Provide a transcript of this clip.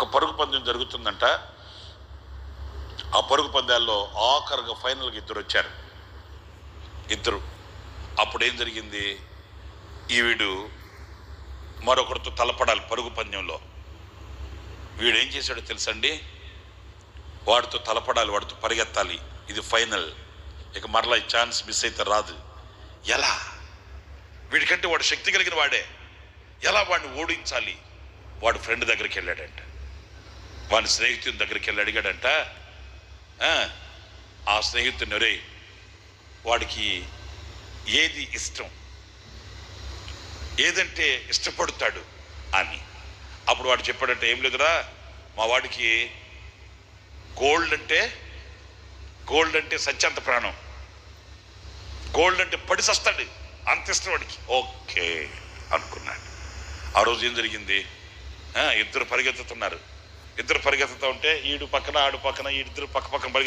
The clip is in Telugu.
ఒక పరుగు పందెం జరుగుతుందంట. ఆ పరుగు పందాల్లో ఆఖరుగా ఫైనల్గా ఇద్దరు వచ్చారు. ఇద్దరు. అప్పుడు ఏం జరిగింది? ఈవిడు మరొకరితో తలపడాలి పరుగు పందెంలో. వీడు ఏం చేశాడో తెలుసండి? వాడితో తలపడాలి వాడితో పరిగెత్తాలి. ఇది ఫైనల్. ఇక మరలా ఈ ఛాన్స్ మిస్ అయితే రాదు. ఎలా? వీడికంటే వాడు శక్తి కలిగిన వాడే. ఎలా వాడిని ఓడించాలి? వాడు ఫ్రెండ్ దగ్గరికి వెళ్ళాడంట. వాడి స్నేహితుని దగ్గరికి వెళ్ళి అడిగాడంట "ఆ, స్నేహితుని రే వాడికి ఏది ఇష్టం? ఏదంటే ఇష్టపడతాడు? అని. అప్పుడు వాడు చెప్పాడంటే ఏం లేదురా మా వాడికి గోల్డ్ అంటే గోల్డ్ అంటే సత్యంత ప్రాణం. గోల్డ్ అంటే పడి సస్తాడు అంత ఇష్టం వాడికి. ఓకే అనుకున్నాడు. ఆ రోజు ఏం జరిగింది? ఇద్దరు పరిగెత్తుతున్నారు. ఇద్దరు పరిగెత్తుతూ ఉంటే ఈడు పక్కన ఆడు పక్కన ఈ ఇద్దరు పక్క పక్కన పరిగె